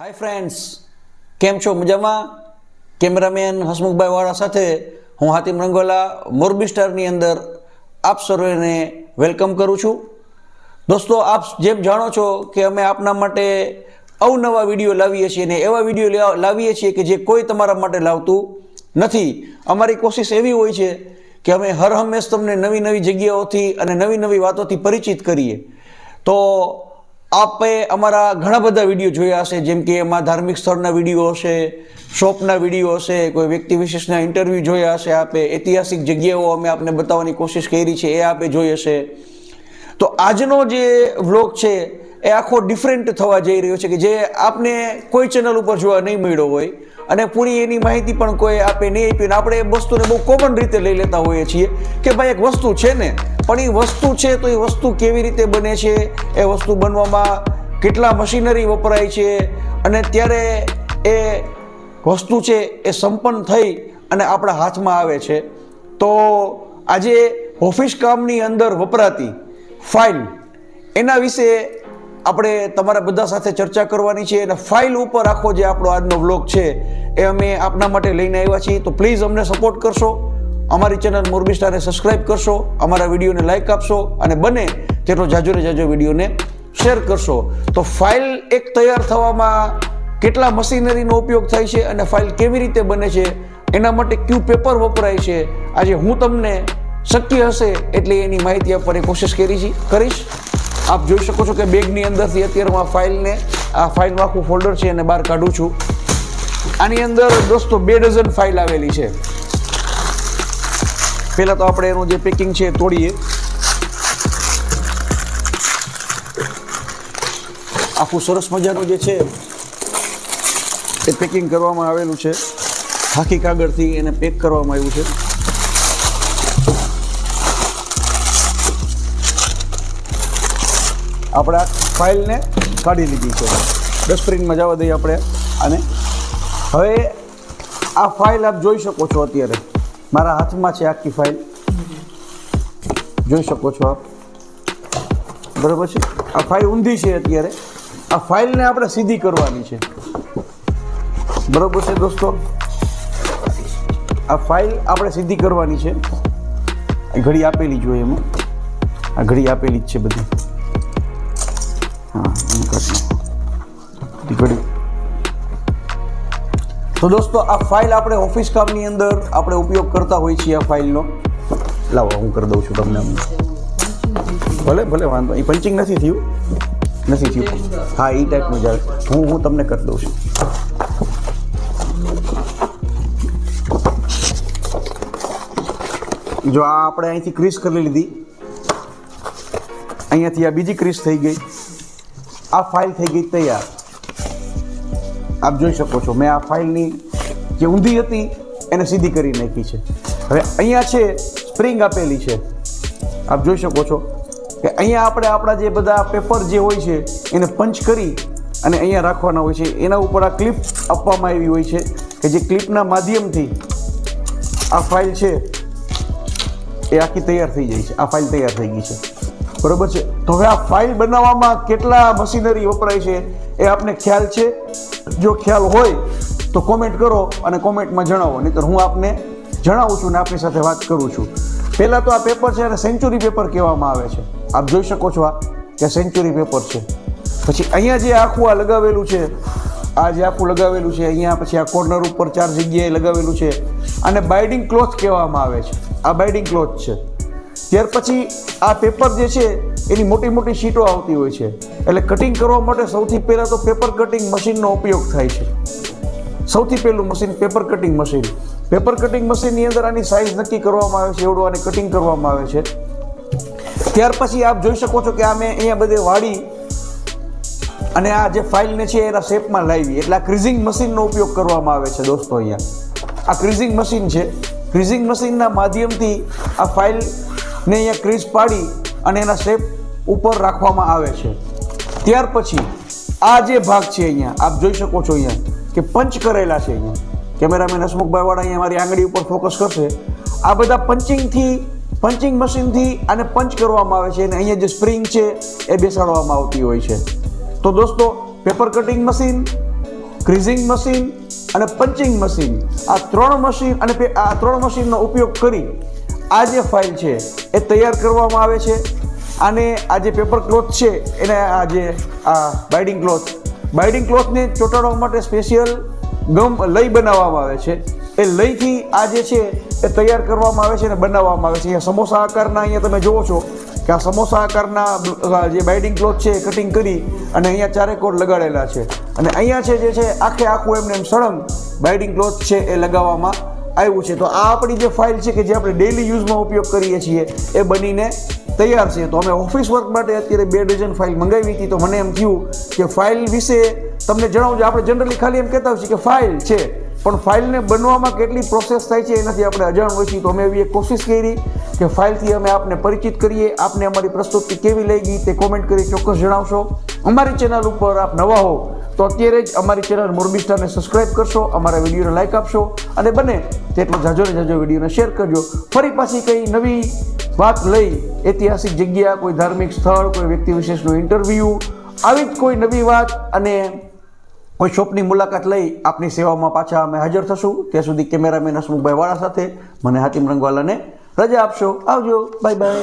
Hi friends કેમ છો? મજામાં? કેમેરામેન હસમુખભાઈ વાળા સાથે હું હાતિમ રંગોલા, મોરબી સ્ટારની અંદર આપ સર્વેને વેલકમ કરું છું. દોસ્તો, આપ જેમ જાણો છો કે અમે આપના માટે અવનવા વીડિયો લાવીએ છીએ અને એવા વીડિયો લાવીએ છીએ કે જે કોઈ તમારા માટે લાવતું નથી. અમારી કોશિશ એવી હોય છે કે અમે હર હંમેશ તમને નવી નવી જગ્યાઓથી અને નવી નવી વાતોથી પરિચિત કરીએ. તો આપે અમારા ઘણા બધા વીડિયો જોયા હશે, જેમ કે એમાં ધાર્મિક સ્થળના વીડિયો હશે, શોપના વીડિયો હશે, કોઈ વ્યક્તિ વિશેષના ઇન્ટરવ્યૂ જોયા હશે આપે, ઐતિહાસિક જગ્યાઓ અમે આપને બતાવવાની કોશિશ કરી છે, એ આપે જોઈ હશે. તો આજનો જે વ્લોગ છે, એ આખો ડિફરન્ટ થવા જઈ રહ્યો છે કે જે આપને કોઈ ચેનલ ઉપર જોવા નહીં મળ્યો હોય, અને પૂરી એની માહિતી પણ કોઈ આપે નહીં આપીને આપણે એ વસ્તુને બહુ કોમન રીતે લઈ લેતા હોઈએ છીએ કે ભાઈ એક વસ્તુ છે ને પણ એ વસ્તુ છે તો એ વસ્તુ કેવી રીતે બને છે? એ વસ્તુ બનવામાં કેટલા મશીનરી વપરાય છે? અને ત્યારે એ વસ્તુ છે એ સંપન્ન થઈ અને આપણા હાથમાં આવે છે. તો આજે ઓફિસ કામની અંદર વપરાતી ફાઇલ, એના વિશે આપણે તમારા બધા સાથે ચર્ચા કરવાની છે અને ફાઇલ ઉપર આખો જે આપણો આજનો વ્લોગ છે, એ અમે આપના માટે લઈને આવ્યા છીએ. તો પ્લીઝ અમને સપોર્ટ કરશો. અમારી ચેનલ મોરબી સ્ટારને સબસ્ક્રાઇબ કરશો, અમારા વિડીયોને લાઇક આપશો અને બને તેટલો જાજો ને જાજો વિડીયોને શેર કરશો. તો ફાઇલ એક તૈયાર થવામાં કેટલા મશીનરીનો ઉપયોગ થાય છે અને ફાઇલ કેવી રીતે બને છે, એના માટે ક્યુ પેપર વપરાય છે, આજે હું તમને શક્ય હશે એટલે એની માહિતી આપવાની કોશિશ કરી કરીશ. આપ જોઈ શકો છો કે બેગની અંદરથી અત્યારે હું આ ફાઇલને આ ફાઇલનું આખું ફોલ્ડર છે એને બહાર કાઢું છું. આની અંદર દોસ્તો બે ડઝન ફાઇલ આવેલી છે. પહેલાં તો આપણે એનું જે પેકિંગ છે એ તોડીએ. આખું સરસ મજાનું જે છે, એ પેકિંગ કરવામાં આવેલું છે. ખાખી કાગળથી એને પેક કરવામાં આવ્યું છે. આપણે આ ફાઇલને કાઢી લીધી છે. ડસ્ટબિનમાં જવા દઈએ આપણે અને હવે આ ફાઇલ આપ જોઈ શકો છો અત્યારે. મારા હાથમાં છે આખી ફાઇલ જોઈ શકો છો આપ. બરાબર છે? આ ફાઇલ ઊંધી છે અત્યારે. આ ફાઇલને આપણે સીધી કરવાની છે. બરાબર છે દોસ્તો? આ ફાઇલ આપણે સીધી કરવાની છે. ઘડી આપેલી જોઈએ એમાં. આ ઘડી આપેલી જ છે બધી. હા. ઘડી તો દોસ્તો, આ ફાઇલ આપણે ઓફિસ કામની અંદર આપણે ઉપયોગ કરતા હોઈએ છીએ આ ફાઇલનો લાવો, હું કરી દઉં છું તમને ભલે ભલે, વાંધો એ પંચિંગ નથી થયું. નથી થયું. હા એ ટાઈપનું જાય હું હું તમને કરી દઉં છું. જો આ આપણે અહીંથી ક્રીસ કરી લીધી. અહીંયાથી આ બીજી ક્રીસ થઈ ગઈ. આ ફાઇલ થઈ ગઈ તૈયાર. આપ જોઈ શકો છો. મેં આ ફાઇલની જે ઊંધી હતી એને સીધી કરી નાખી છે. હવે અહીંયા છે સ્પ્રિંગ આપેલી છે. આપ જોઈ શકો છો કે અહીંયા આપણે આપણા જે બધા પેપર જે હોય છે, એને પંચ કરી અને અહીંયા રાખવાના હોય છે. એના ઉપર આ ક્લિપ આપવામાં આવી હોય છે કે જે ક્લિપના માધ્યમથી આ ફાઇલ છે એ આખી તૈયાર થઈ જાય છે. આ ફાઇલ તૈયાર થઈ ગઈ છે. બરોબર છે? તો હવે આ ફાઇલ બનાવવામાં કેટલા મશીનરી વપરાય છે એ આપને ખ્યાલ છે? જો ખ્યાલ હોય તો કોમેન્ટ કરો અને કોમેન્ટમાં જણાવો. નહીંતર હું આપને જણાવું છું ને આપની સાથે વાત કરું છું. પહેલાં તો આ પેપર છે એને સેન્ચુરી પેપર કહેવામાં આવે છે. આપ જોઈ શકો છો આ કે સેન્ચુરી પેપર છે. પછી અહીંયા જે આખું આ લગાવેલું છે, આ જે આખું લગાવેલું છે, અહીંયા પછી આ કોર્નર ઉપર ચાર જગ્યાએ લગાવેલું છે. આને બાઇડિંગ ક્લોથ કહેવામાં આવે છે. આ બાઇડિંગ ક્લોથ છે. ત્યાર પછી આ પેપર જે છે, એની મોટી મોટી શીટો આવતી હોય છે. એટલે કટિંગ કરવા માટે સૌથી પહેલાં તો પેપર કટિંગ મશીનનો ઉપયોગ થાય છે. સૌથી પહેલું machine paper cutting machine paper cutting મશીનની અંદર આની સાઇઝ નક્કી કરવામાં આવે છે, એવડું આને કટિંગ કરવામાં આવે છે. ત્યાર પછી આપ જોઈ શકો છો કે આ મેં અહીંયા બધે વાળી અને આ જે ફાઇલને છે એના શેપમાં લાવી. એટલે આ ક્રિઝિંગ મશીનનો ઉપયોગ કરવામાં આવે છે દોસ્તો અહીંયા. આ ક્રિઝિંગ મશીન છે. ક્રિઝિંગ મશીનના માધ્યમથી આ ફાઇલને અહીંયા ક્રીઝ પાડી અને એના શેપ ઉપર રાખવામાં આવે છે. ત્યાર પછી આ જે ભાગ છે અહીંયા, આપ જોઈ શકો છો અહીંયા કે પંચ કરેલા છે અહીંયા. કેમેરામેન હસમુખભાઈ વાળા અહીંયા મારી આંગળી ઉપર ફોકસ કરશે. આ બધા પંચિંગથી પંચિંગ મશીનથી આને પંચ કરવામાં આવે છે અને અહીંયા જે સ્પ્રિંગ છે એ બેસાડવામાં આવતી હોય છે. તો દોસ્તો paper cutting machine creasing machine અને પંચિંગ મશીન આ ત્રણ મશીન અને આ ત્રણ મશીનનો ઉપયોગ કરી આ જે ફાઇલ છે એ તૈયાર કરવામાં આવે છે. અને આ જે પેપર ક્લોથ છે, એને આ જે, આ બાઇડિંગ ક્લોથ બાઇડિંગ ક્લોથને ચોંટાડવા માટે સ્પેશિયલ ગમ લઈ બનાવવામાં આવે છે. એ લઈથી આ જે છે, એ તૈયાર કરવામાં આવે છે અને બનાવવામાં આવે છે. અહીંયા સમોસા આકારના અહીંયા તમે જુઓ છો કે આ સમોસા આકારના જે બાઇડિંગ ક્લોથ છે, એ કટિંગ કરી અને અહીંયા ચારે કોર લગાડેલા છે. અને અહીંયા છે જે છે, આખે આખું એમને એમ સળંગ બાઇડિંગ ક્લોથ છે એ લગાવવામાં આવ્યું છે. તો આ આપણી જે ફાઇલ છે કે જે આપણે ડેઇલી યુઝમાં ઉપયોગ કરીએ છીએ, એ બનીને તૈયાર છે. તો અમે ઓફિસ વર્ક માટે અત્યારે બે ડઝન ફાઇલ મંગાવી હતી. તો મને એમ થયું કે ફાઇલ વિશે તમને જણાવજો આપણે જનરલી ખાલી એમ કહેતા હોઈએ કે ફાઇલ છે. પણ ફાઇલને બનવામાં કેટલી પ્રોસેસ થાય છે એનાથી આપણે અજાણ હોય છીએ તો અમે એવી એક કોશિશ કરી કે ફાઇલથી અમે આપને પરિચિત કરીએ. આપને અમારી પ્રસ્તુતિ કેવી લઈ ગઈ તે કોમેન્ટ કરી ચોક્કસ જણાવશો. અમારી ચેનલ ઉપર આપ નવા હો, તો અત્યારે જ અમારી ચેનલ મોરબી સ્ટારને સબસ્ક્રાઇબ કરશો, અમારા વિડીયોને લાઇક આપશો અને બને તેટલો જાજો ને જાજો વિડીયોને શેર કરજો. ફરી પાછી કંઈ નવી વાત લઈ ઐતિહાસિક જગ્યા, કોઈ ધાર્મિક સ્થળ, કોઈ વ્યક્તિ વિશેષનું ઇન્ટરવ્યૂ આવી જ કોઈ નવી વાત અને કોઈ શોપની મુલાકાત લઈ આપની સેવામાં પાછા અમે હાજર થશું. ત્યાં સુધી કેમેરામેન હસમુખભાઈ વાળા સાથે, મને હાતિમ રંગવાલાને રજા આપશો. આવજો. Bye bye